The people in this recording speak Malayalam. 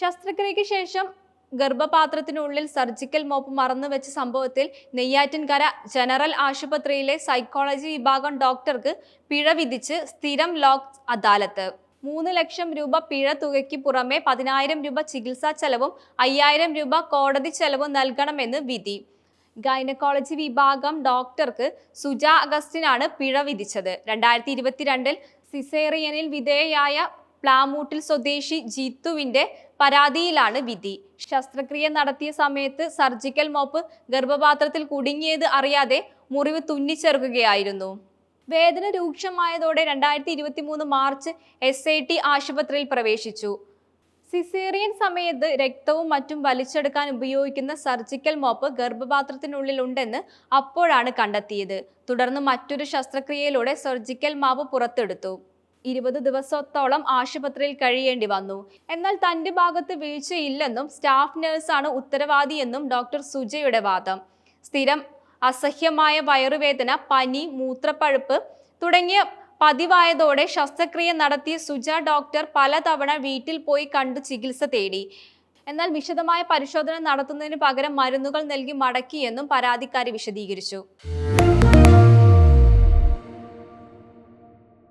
ശസ്ത്രക്രിയയ്ക്ക് ശേഷം ഗർഭപാത്രത്തിനുള്ളിൽ സർജിക്കൽ മോപ്പ് മറന്നു വെച്ച സംഭവത്തിൽ നെയ്യാറ്റിൻകര ജനറൽ ആശുപത്രിയിലെ സൈക്കോളജി വിഭാഗം ഡോക്ടർക്ക് പിഴ വിധിച്ച് സ്ഥിരം ലോക് അദാലത്ത്. മൂന്ന് ലക്ഷം രൂപ പിഴ തുകയ്ക്ക് പുറമെ പതിനായിരം രൂപ ചികിത്സാ ചെലവും അയ്യായിരം രൂപ കോടതി ചെലവും നൽകണമെന്ന് വിധി. ഗൈനക്കോളജി വിഭാഗം ഡോക്ടർക്ക് സുജ അഗസ്റ്റിനാണ് പിഴ വിധിച്ചത്. രണ്ടായിരത്തി ഇരുപത്തിരണ്ടിൽ സിസേറിയനിൽ വിധേയയായ പ്ലാമൂട്ടിൽ സ്വദേശി ജീത്തുവിന്റെ പരാതിയിലാണ് വിധി. ശസ്ത്രക്രിയ നടത്തിയ സമയത്ത് സർജിക്കൽ മോപ്പ് ഗർഭപാത്രത്തിൽ കുടുങ്ങിയത് അറിയാതെ മുറിവ് തുന്നിച്ചേർക്കുകയായിരുന്നു വേദന രൂക്ഷമായതോടെ രണ്ടായിരത്തി ഇരുപത്തി മൂന്ന് മാർച്ച് എസ് ഐ ടി ആശുപത്രിയിൽ പ്രവേശിച്ചു. സിസേറിയൻ സമയത്ത് രക്തവും മറ്റും വലിച്ചെടുക്കാൻ ഉപയോഗിക്കുന്ന സർജിക്കൽ മോപ്പ് ഗർഭപാത്രത്തിനുള്ളിൽ ഉണ്ടെന്ന് അപ്പോഴാണ് കണ്ടെത്തിയത്. തുടർന്ന് മറ്റൊരു ശസ്ത്രക്രിയയിലൂടെ സർജിക്കൽ മാപ്പ് പുറത്തെടുത്തു. ഇരുപത് ദിവസത്തോളം ആശുപത്രിയിൽ കഴിയേണ്ടി വന്നു. എന്നാൽ തന്റെ ഭാഗത്ത് വീഴ്ചയില്ലെന്നും സ്റ്റാഫ് നഴ്സാണ് ഉത്തരവാദിയെന്നും ഡോക്ടർ സുജയുടെ വാദം. സ്ഥിരം അസഹ്യമായ വയറുവേദന പനി മൂത്രപ്പഴുപ്പ് തുടങ്ങിയ പതിവായതോടെ ശസ്ത്രക്രിയ നടത്തിയ സുജ ഡോക്ടർ പലതവണ വീട്ടിൽ പോയി കണ്ടു ചികിത്സ തേടി. എന്നാൽ വിശദമായ പരിശോധന നടത്തുന്നതിന് പകരം മരുന്നുകൾ നൽകി മടക്കിയെന്നും പരാതിക്കാരി വിശദീകരിച്ചു.